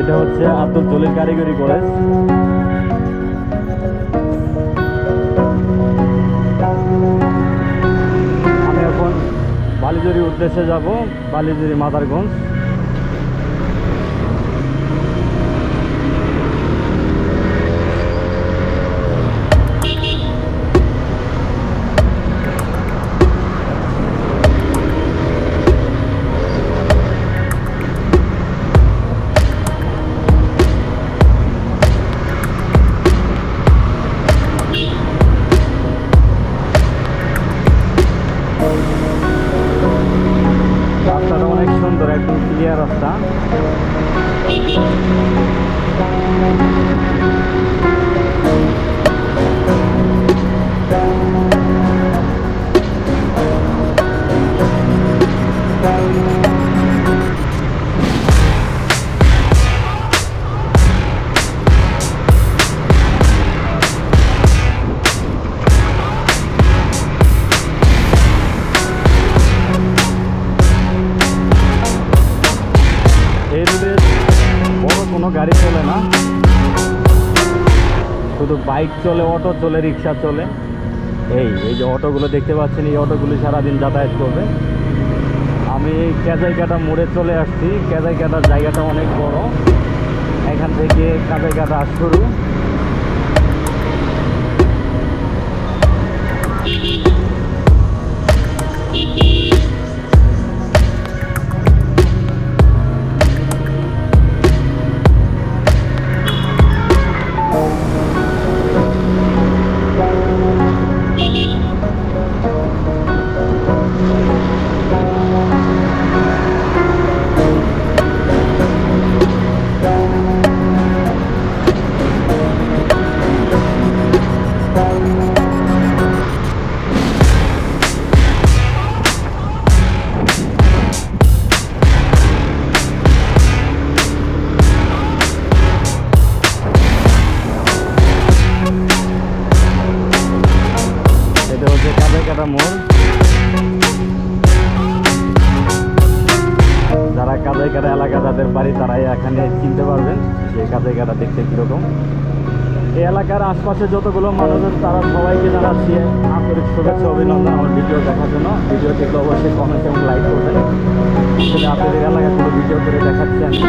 এটা হচ্ছে আব্দুল জলিল কারিগরি কলেজ। আমি এখন বালিজুরি উদ্দেশ্যে যাব বালিজুরি মাদারগঞ্জ। বাইক চলে, অটো চলে, রিক্সা চলে। এই এই যে অটোগুলো দেখতে পাচ্ছেন, এই অটোগুলো সারাদিন যাতায়াত করবে। আমি এই কাটা মোড়ে চলে আসছি। কাটার জায়গাটা অনেক বড়। এখান থেকে কাটা শুরু। কাটা এলাকা যাদের বাড়ি, তারাই এখানে চিনতে পারবেন। যে কাটা দেখতে কীরকম। এই এলাকার আশপাশে যতগুলো মানুষ তারা সবাইকে জানাচ্ছি আন্তরিক শুভেচ্ছা, অভিনন্দন আমার ভিডিও দেখার জন্য। ভিডিও দেখলে অবশ্যই কমেন্ট এবং লাইক করবেন। আসলে আপনাদের এলাকায় কোনো ভিডিও করে দেখাচ্ছি আমি।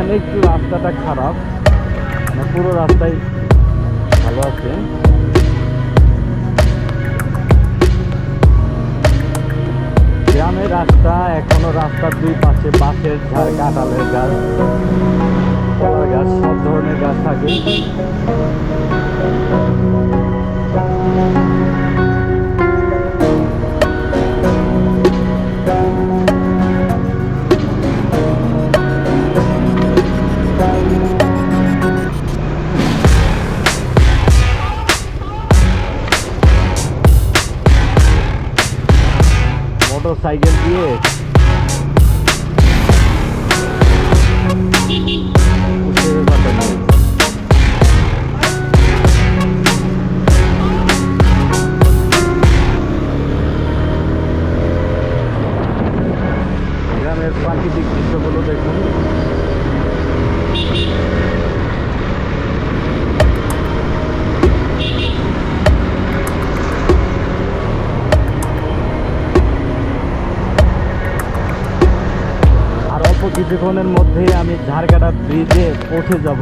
এখানে একটু রাস্তাটা খারাপ। মানে পুরো রাস্তাই ভালো আছে। গ্রামের রাস্তা এখনও রাস্তার দুই পাশে বাঁশের ঝাড়, কাঁঠালের গাছ কলার গাছ, সব ধরনের গাছ থাকে। প্রাকৃতিক দৃশ্যগুলো দেখুন। আর অল্প কিছুক্ষণের মধ্যেই আমি ঝাড়গাটা ব্রিজে পৌঁছে যাব।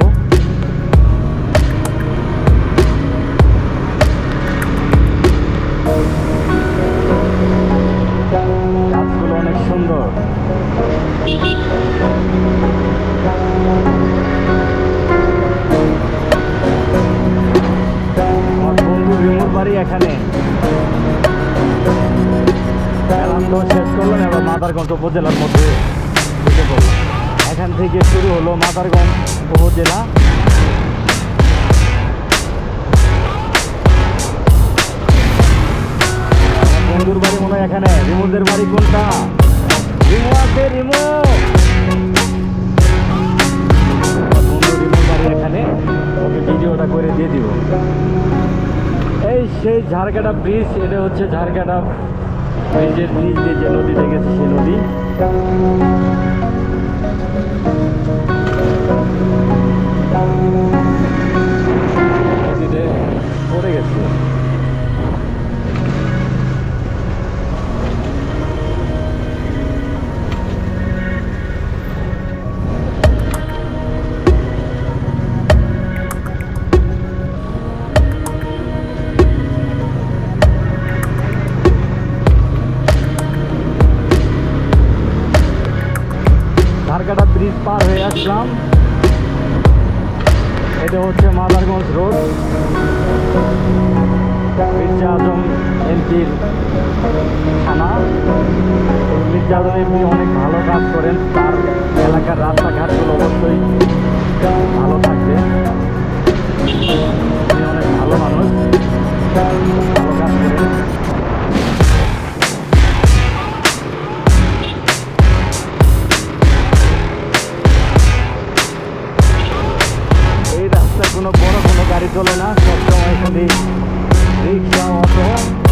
মাদারগঞ্জ উপজেলার মধ্যে এখান থেকে শুরু হলো মাদারগঞ্জ উপজেলা। বন্ধুর বাড়ি মনে হয় এখানে। রিমোদের বাড়ি কোনটা? রিমো। আছে রিমো এখানে। ভিডিওটা করে দিয়ে দিব। এই সেই ঝাড়কাটা ব্রিজ এটা হচ্ছে ঝাড়কাটা ব্রিজের নিচ দিয়ে যে নদীতে গেছে সেই নদী। নদীতে এমপির থানা। এই মির্জা আজম এমপি অনেক ভালো কাজ করেন। তার এলাকার রাস্তাঘাটগুলো অবশ্যই ভালো থাকবে। অনেক ভালো মানুষ। ভালো কাজ করেন। কোনো বড় কোনো গাড়ি চলে না সবসময় খালি রিক্সা, অটো।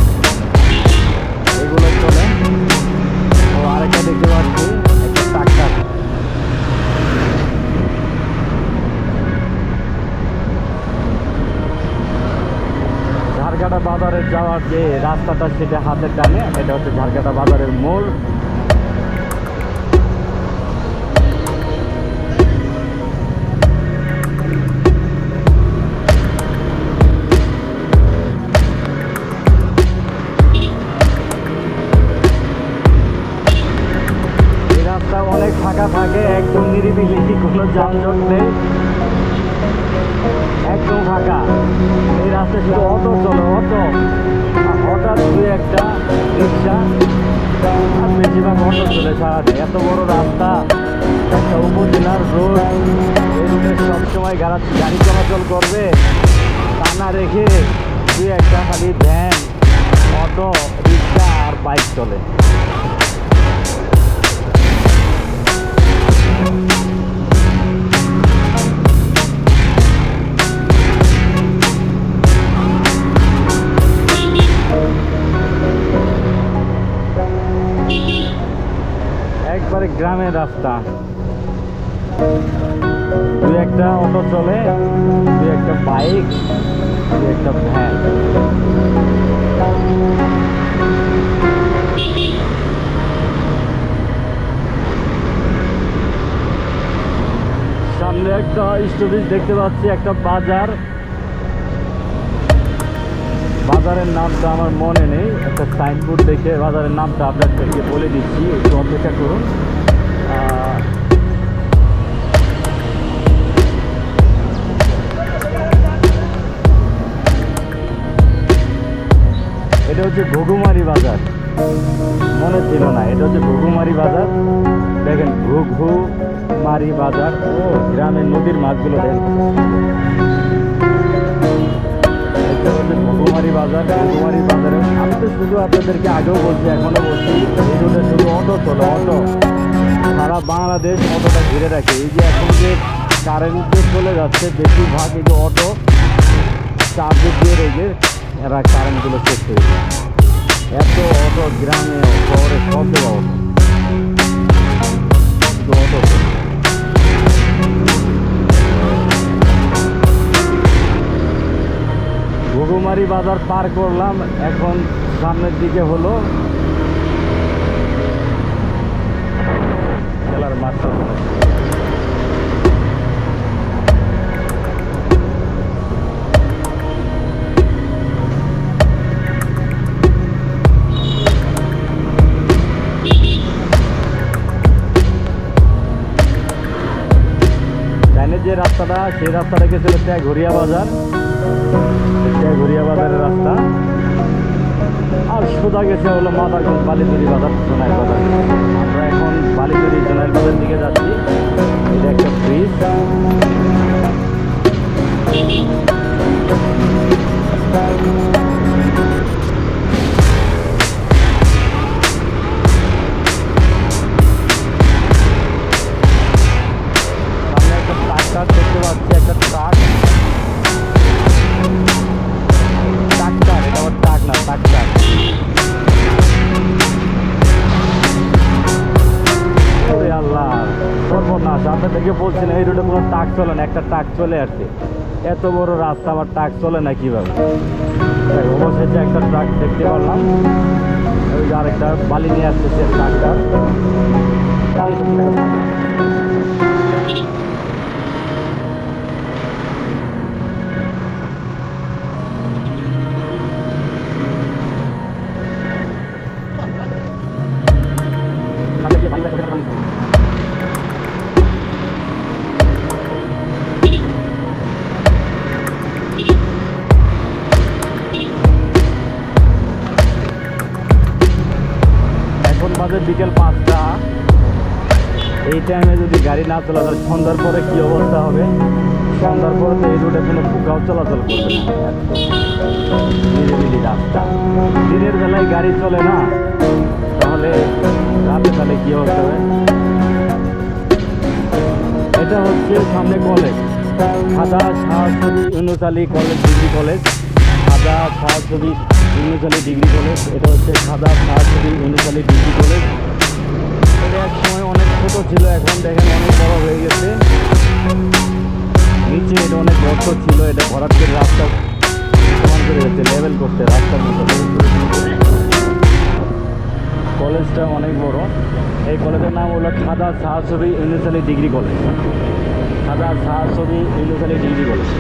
ঝাড়গাটা বাজারে যাওয়ার যে রাস্তাটা সেটা হাতের টানে এটা হচ্ছে ঝাড়গাটা বাজারের মোড়। যানজট নেই একদম ফাঁকা। এই রাস্তায় শুধু অটো চলে, অটো। হঠাৎ দু একটা রিক্সা, আর বেশিরভাগ অটো চলে সারাদিন। এত বড় রাস্তা, একটা উপজেলার রোড, এই রোডে সবসময় গাড়ি গাড়ি চলাচল করবে। তা না রেখে দু একটা খালি ভ্যান, অটো, রিক্সা আর বাইক চলে। একবারে গ্রামের রাস্তা। দু একটা অটো চলে দু একটা বাইক দু একটা ভ্যান। সামনে একটা স্টপেজ দেখতে পাচ্ছি, একটা বাজার। বাজারের নামটা আমার মনে নেই। একটা সাইনবোর্ড দেখে বাজারের নামটা আপনাদেরকে বলে দিচ্ছি। একটু অপেক্ষা করুন। এটা হচ্ছে ঘুঘুমারি বাজার। মনে ছিল না, এটা হচ্ছে ঘুঘুমারি বাজার। দেখেন ঘুঘু মারি বাজার। ও, গ্রামের নদীর মাছগুলো দেখেন। এটা হচ্ছে ঘুঘুমারি বাজার। ঘুঘুমারি বাজারে আমি শুধু আপনাদেরকে আগেও বলছি এখনও বলছি, এই রোডে শুধু অটো চলে, অটো। সারা বাংলাদেশ অটোটা ঘিরে রাখে। এই যে এখন যে কারেন্ট চলে যাচ্ছে, বেশিরভাগ এই যে অটো চার্জে দিয়ে রেখে এরা কারেন্টগুলো চেক করে এত অটো গ্রামে, শহরে, সব জায়গায় অটো অটো। ঘুঘুমারি বাজার পার করলাম, এখন সামনের দিকে হলো খেলার মাঠটা। যে রাস্তাটা, সেই রাস্তাটা গেছিল ঘুরিয়া বাজার। ঘুরিয়া বাজারের রাস্তা। আর সোজা গেছে হলো মাদারগঞ্জ বালিতরি বাজার বাজার। আমরা এখন বালিতরি জোনাইল বাজার দিকে যাচ্ছি। সর্বনাশ আপনাদেরকে বলছেন এই রোডে কোনো ট্রাক চলে না, একটা ট্রাক চলে আসছে। এত বড় রাস্তা, আবার ট্রাক চলে না কীভাবে? অবশেষে একটা ট্রাক দেখতে পারলাম। ওই আরেকটা বালি নিয়ে আসছে আসতেছে ট্রাকটা বিকেল পাঁচটা। এই টাইমে যদি গাড়ি না চলা তাহলে সন্ধ্যার পরে কি অবস্থা হবে? সন্ধ্যার পরে তো এই রোডে কোনো ফুকাও চলাচল করবে নিরিবিলি রাস্তা। দিনের বেলায় গাড়ি চলে না, তাহলে রাতে তাহলে কি অবস্থা হবে? এটা হচ্ছে সামনে college Sada Shahchhobi Yunus college degree college Sada Shahchhobi Yunus Ali degree college, এটা হচ্ছে সাদা ইউনুস আলী ডিগ্রি কলেজ। এটা এক সময় অনেক ছোট ছিল, এখন দেখেন অনেক বড় হয়ে গেছে। নিচে এটা অনেক গর্ত ছিল, এটা ভরাট রাস্তা সমান করে লেভেল করতে রাস্তার মতো। কলেজটা অনেক বড়। এই কলেজের নাম হলো Sada Shahchhobi Yunus Ali degree college. Khada Shahchhobi Yunus Ali degree college.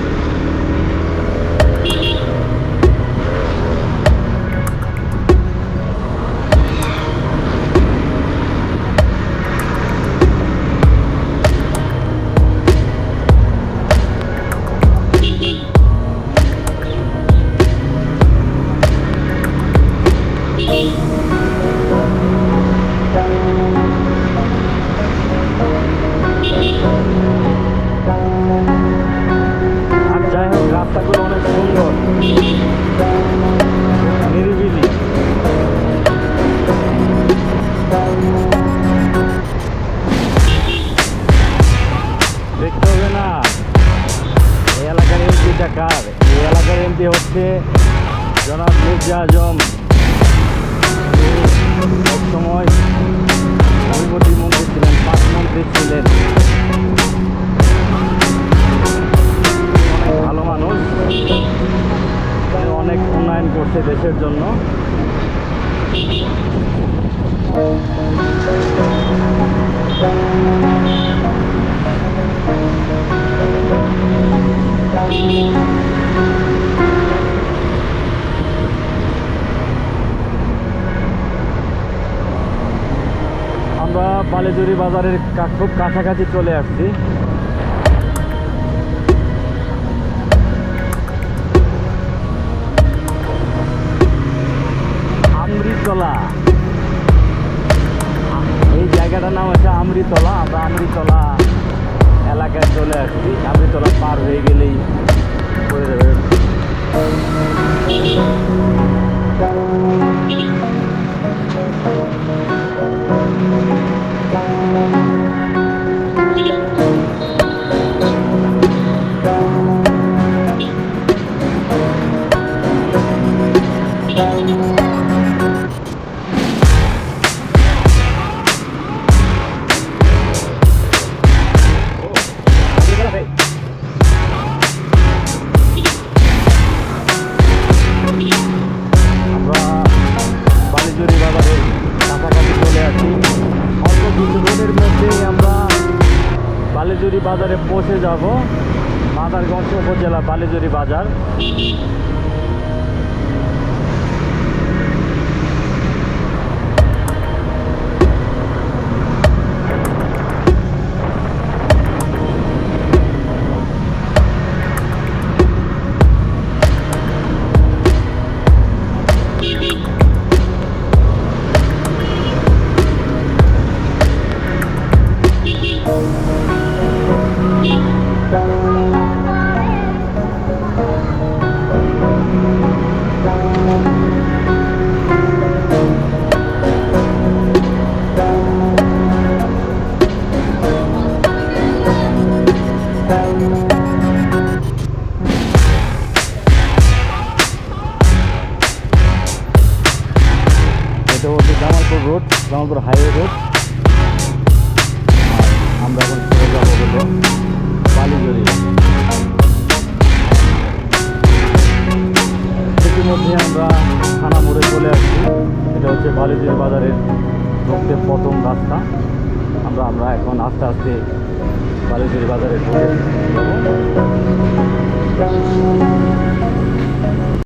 আমরা বালিজুরি বাজারের খুব কাছাকাছি চলে আসছি। আমরিতলা এই জায়গাটার নাম হচ্ছে আমরিতলা আমরা আমরিতলা এলাকায় চলে আসছি। আমৃতলা পার হয়ে গেলেই পড়ে যাবে বাজারে পৌঁছে যাব। মাদারগঞ্জ উপজেলা বালিজুরি বাজার। এটা হচ্ছে Jamalpur road, Jamalpur highway road. আমরা এখন চলে যাব হলো বালিজড়ি ইতিমধ্যে আমরা থানা মোড়ে চলে আসছি। এটা হচ্ছে বালিজড়ি বাজারের ঢুকতে প্রথম রাস্তা। আমরা আমরা এখন আস্তে আস্তে বালিজড়ি বাজারে ঢুকে।